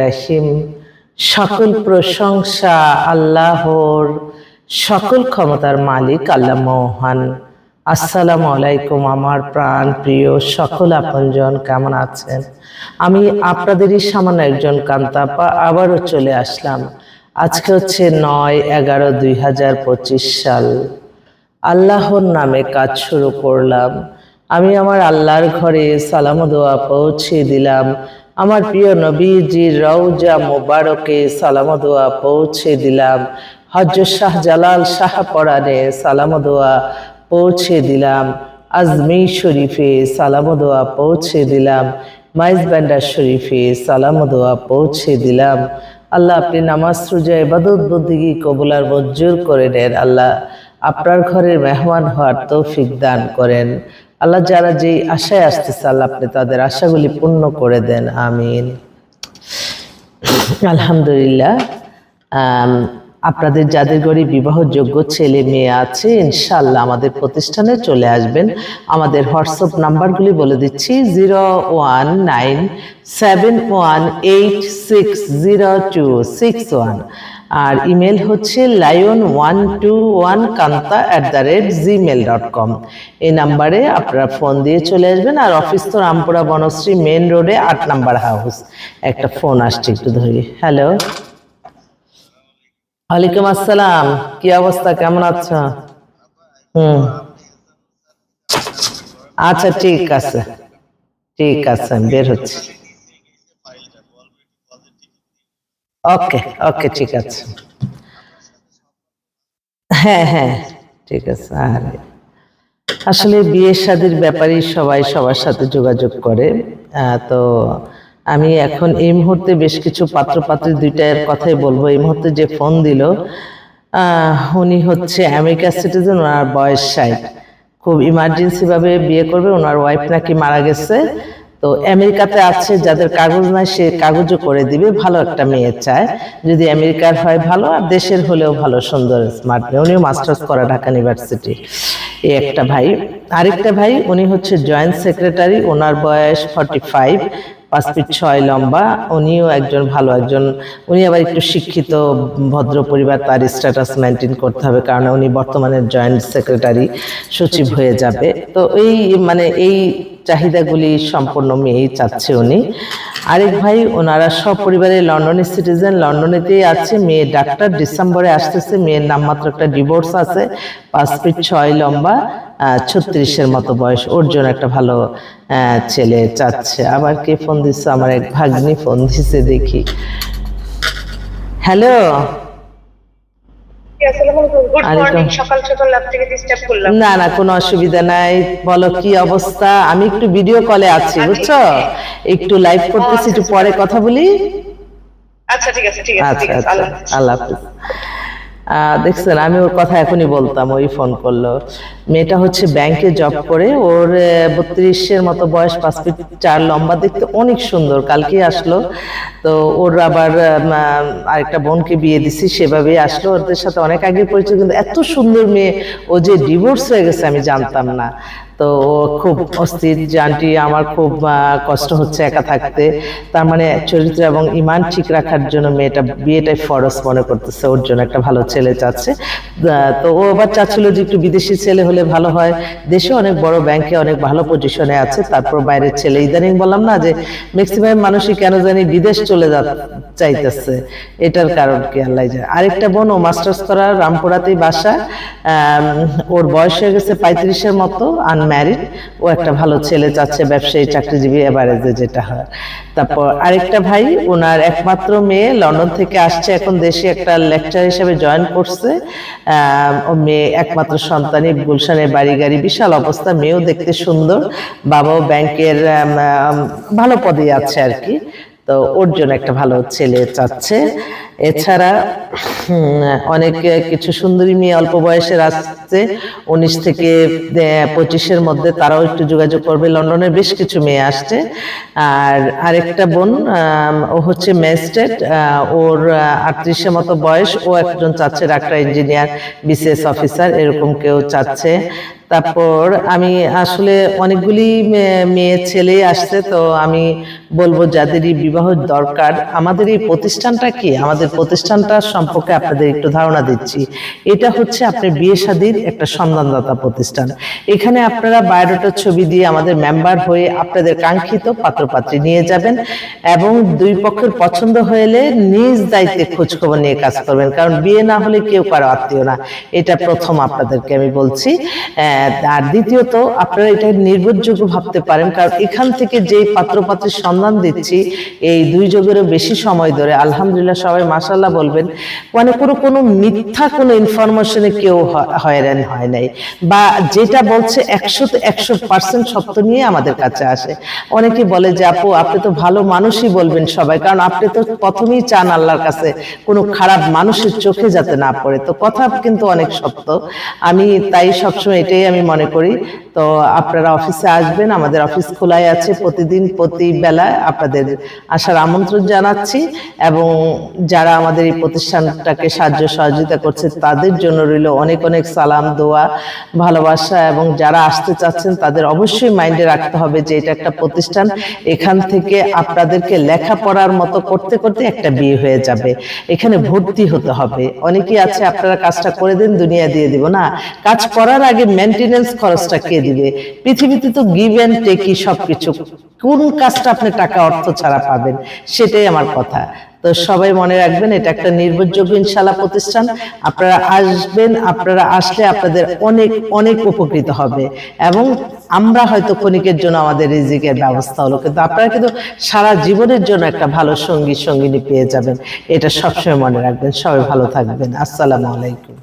রহিম। সকল প্রশংসা আল্লাহর, সকল ক্ষমতার মালিক আল্লাহ মহান। আসসালামু আলাইকুম আমার প্রাণ প্রিয় সকল আপনজন, কেমন আছেন? আমি আপনাদেরই সামান্য একজন কান্তাপা, আবারও চলে আসলাম। আজকে হচ্ছে নয় এগারো দুই হাজার পঁচিশ সাল। আল্লাহর নামে কাজ শুরু করলাম। আমি আমার আল্লাহর ঘরে সালাম দোয়া পৌঁছে দিলাম। আমার প্রিয় নবীজির রৌজা মোবারকে সালাম দোয়া পৌঁছে দিলাম। হজ শাহ জালাল শাহ পরানে সালাম দোয়া পৌঁছে দিলাম। আজমি শরীফে সালাম দোয়া পৌঁছে দিলাম। মাইজ ব্যান্ডার শরীফে সালাম দোয়া পৌঁছে দিলাম। আল্লাহ আপনি নামাজ, রোজা, ইবাদত বন্দিগি কবুলার মঞ্জুর করে নেন। আল্লাহ আপনার ঘরের মেহমান হওয়ার তৌফিক দান করেন। আল্লাহ যারা যেই আশায় আসতেছে, আল্লাহ আপনি তাদের আশাগুলি পূর্ণ করে দেন, আমিন। আলহামদুলিল্লাহ আপনাদের যাদের ঘরে বিবাহযোগ্য ছেলে মেয়ে আছে ইনশাল্লাহ আমাদের প্রতিষ্ঠানে চলে আসবেন। আমাদের হোয়াটসঅ্যাপ নাম্বারগুলি বলে দিচ্ছি, zero one nine seven one eight six zero two six one. আর ইমেল হচ্ছে lion one two one Kanta at the rate gmail dot com এই নাম্বারে আপনারা ফোন দিয়ে চলে আসবেন আর অফিস তো রামপুরা বনশ্রী মেন রোডে আট নাম্বার হাউস একটা ফোন আসছে একটু ধরি। হ্যালো ওয়ালাইকুম আসসালাম। কি অবস্থা? কেমন আছো? হুম। আচ্ছা ঠিক আছে। ঠিক আছে বের হচ্ছে। ওকে ওকে ঠিক আছে। হ্যাঁ হ্যাঁ ঠিক আছে, আর আসলে বিয়ের শাদির ব্যাপারে সবাই সবার সাথে যোগাযোগ করে। তো আমি এখন এই মুহূর্তে বেশ কিছু পাত্রপাত্রী দুইটার কথাই বলব। এই মুহূর্তে যে ফোন দিল উনি হচ্ছে আমেরিকা সিটিজেন, ওনার বয়স ষাট। খুব ইমার্জেন্সি ভাবে বিয়ে করবে, ওনার ওয়াইফ নাকি মারা গেছে। তো আমেরিকাতে আছে যাদের কাগজ নাই সে কাগজও করে দিবে ভালো একটা মেয়ে চায়। যদি আমেরিকার হয় ভালো আর দেশের হলেও ভালো সুন্দর স্মার্ট মেয়ে। উনিও মাস্টার্স করা ঢাকা ইউনিভার্সিটি এই একটা ভাই। আরেকটা ভাই উনি হচ্ছে জয়েন্ট সেক্রেটারি ওনার বয়স ফর্টি ফাইভ পাঁচ ফিট ছয় লম্বা। উনিও একজন ভালো একজন উনি আবার একটু শিক্ষিত ভদ্র পরিবার তার স্ট্যাটাস মেনটেন করতে হবে কারণ উনি বর্তমানে জয়েন্ট সেক্রেটারি সচিব হয়ে যাবে। তো এই মানে এই চাহিদাগুলি সম্পূর্ণ মেয়েই চাচ্ছে উনি। আরেক ভাই, ওনারা সব পরিবারে লন্ডনের সিটিজেন, লন্ডনেতেই আছে। মেয়ে ডাক্তার, ডিসেম্বরে আসতেছে। মেয়ের নামমাত্র একটা ডিভোর্স আছে। পাঁচ ফিট ছয় লম্বা ছত্রিশের মতো বয়স। ওর জন্য একটা ভালো ছেলে চাচ্ছে। আবার কে ফোন দিচ্ছে? আমার এক ভাগ্নি ফোন দিচ্ছে দেখি। হ্যালো আসসালামু আলাইকুম গুড আলাইকুম। মর্নিং সকাল সকাল ল্যাব থেকে ডিস্টার্ব করলাম না না কোনো অসুবিধা নাই। বলো কি অবস্থা? আমি একটু ভিডিও কলে আছি বুঝছ? একটু লাইভ করতেছি একটু পরে কথা বলি? আচ্ছা ঠিক আছে ঠিক আছে আচ্ছা ঠিক আছে। আচ্ছা আল্লাহ হাফেজ। দেখছেন, আমি ওর কথা এখনই বলতাম, ওই ফোন করল। মেয়েটা হচ্ছে ব্যাংকে জব করে, ওর বত্রিশের মতো বয়স, পাঁচ ফিট চার, লম্বা, দেখতে অনেক সুন্দর। কালকে আসলো, তো ওর আবার আরেকটা বোনকে বিয়ে দিছি, সেভাবেই আসলো। ওদের সাথে অনেক আগে পরিচয়, কিন্তু এত সুন্দর মেয়ে, ও যে ডিভোর্স হয়ে গেছে, আমি জানতাম না। তো ও খুব অস্থির যে আন্টি আমার খুব কষ্ট হচ্ছে একা থাকতে। তার মানে চরিত্র এবং ইমান ঠিক রাখার জন্য মেয়েটা বিয়েটাই ফরজ মনে করতেছে, ওর জন্য একটা ভালো ছেলে চাচ্ছে। তো ও আবার চাচ্ছিল যে একটু বিদেশি ছেলে হলে ভালো হয়। দেশে অনেক বড় ব্যাংকে অনেক ভালো পজিশনে আছে, তারপর বাইরের ছেলে। ইদানিং বললাম না যে, ম্যাক্সিমাম মানুষই কেন জানি বিদেশ চলে যা, চাইতেছে। এটার কারণ কি আল্লাহ জানে। আরেকটা বোন, ও মাস্টার্স করা রামপুরাতেই বাসা ওর বয়স হয়ে গেছে পঁয়ত্রিশের মতো আনম্যারিড ও একটা ভালো ছেলে চাচ্ছে, ব্যবসায়ী, চাকরিজীবী এভারেজে যেটা হয়। তারপর আরেকটা ভাই, ওনার একমাত্র মেয়ে, লন্ডন থেকে আসছে, এখন দেশে একটা লেকচার হিসেবে জয়েন করছে। ও মেয়ে একমাত্র সন্তানই গুলশানের বাড়ি গাড়ি, বিশাল অবস্থা, মেয়েও দেখতে সুন্দর। বাবাও ব্যাংকের ভালো পদে আছে আর কি। তো ওর জন্য একটা ভালো ছেলে চাচ্ছে। এছাড়া অনেক কিছু সুন্দরী মেয়ে অল্প বয়সের আসছে। উনিশ থেকে পঁচিশের মধ্যে তারাও একটু যোগাযোগ করবে। লন্ডনের বেশ কিছু মেয়ে আসছে। আর আরেকটা বোন ও হচ্ছে ম্যাজিস্ট্রেট। ওর আটত্রিশের মতো বয়স। ও একজন চাচ্ছে ডাক্তার ইঞ্জিনিয়ার, বিসিএস অফিসার, এরকম কেউ চাচ্ছে। তারপর আমি আসলে অনেকগুলি মেয়ে ছেলে আসছে তো আমি বলব যাদেরই বিবাহ দরকার আমাদের এই প্রতিষ্ঠানটা কি? আমাদের প্রতিষ্ঠানটা সম্পর্কে আপনাদের একটু ধারণা দিচ্ছি। এটা হচ্ছে আপনার বিয়ে শাদীর একটা সন্ধানদাতা প্রতিষ্ঠান। এখানে আপনারা বায়োডাটার ছবি দিয়ে আমাদের মেম্বার হয়ে আপনাদের কাঙ্ক্ষিত পাত্রপাত্রী নিয়ে যাবেন এবং দুই পক্ষের পছন্দ হলে নিজ দায়িত্বে খোঁজখবর নিয়ে কাজ করবেন। কারণ বিয়ে না হলে কেউ কারও আত্মীয় না। এটা প্রথম আপনাদেরকে আমি বলছি। আহ, আর দ্বিতীয়ত আপনারা এটা নির্ভরযোগ্য ভাবতে পারেন, কারণ এখান থেকে যে পাত্রপাত্রীর সন্ধান দিচ্ছি, এই দুই যুগেরও বেশি সময় ধরে, আলহামদুলিল্লাহ সবাই মাসাল্লাহ বলবেন মানে কোনো কোনো মিথ্যা কোনো ইনফরমেশনে কেউ হয়রান হয় নাই, বা যেটা বলছে একশো একশো পার্সেন্ট সত্য নিয়ে আমাদের কাছে আসে। অনেকে বলে যে, আপু, আপনি তো ভালো মানুষই বলবেন সবাই, কারণ আপনি তো প্রথমেই চান আল্লাহর কাছে কোনো খারাপ মানুষের চোখে যাতে না পড়ে। তো কথা কিন্তু অনেক সত্য। আমি তাই সবসময় এটাই আমি মনে করি তো আপনারা অফিসে আসবেন, আমাদের অফিস খোলাই আছে প্রতিদিন প্রতি বেলায় আপনাদের আসার আমন্ত্রণ জানাচ্ছি এবং যারা আমাদের এই প্রতিষ্ঠানটাকে সাহায্য সহযোগিতা করছে, তাদের জন্য রইল অনেক অনেক সালাম, দোয়া, ভালোবাসা এবং যারা আসতে চাচ্ছেন, তাদের অবশ্যই মাইন্ডে রাখতে হবে যে এটা একটা প্রতিষ্ঠান। এখান থেকে আপনাদেরকে লেখাপড়ার মতো করতে করতে একটা বিয়ে হয়ে যাবে। এখানে ভর্তি হতে হবে। অনেকেই আছে, আপনারা কাজটা করে দিন, দুনিয়া দিয়ে দিব। না, কাজ করার আগে মেনটেনেন্স খরচটা কে দিবে। পৃথিবীতে তো গিভ অ্যান্ড টেকই সবকিছু। কোন কাজটা আপনি টাকা, অর্থ ছাড়া পাবেন, সেটাই আমার কথা। তো সবাই মনে রাখবেন, এটা একটা নির্ভরযোগ্য ইনশাল্লাহ প্রতিষ্ঠান। আপনারা আসবেন, আপনারা আসলে আপনাদের অনেক অনেক উপকৃত হবে। এবং আমরা হয়তো ক্ষণিকের জন্য আমাদের রিজিকের ব্যবস্থা হলো, কিন্তু আপনারা কিন্তু সারা জীবনের জন্য একটা ভালো সঙ্গী, সঙ্গিনী পেয়ে যাবেন। এটা সবসময় মনে রাখবেন। সবাই ভালো থাকবেন। আসসালামু আলাইকুম।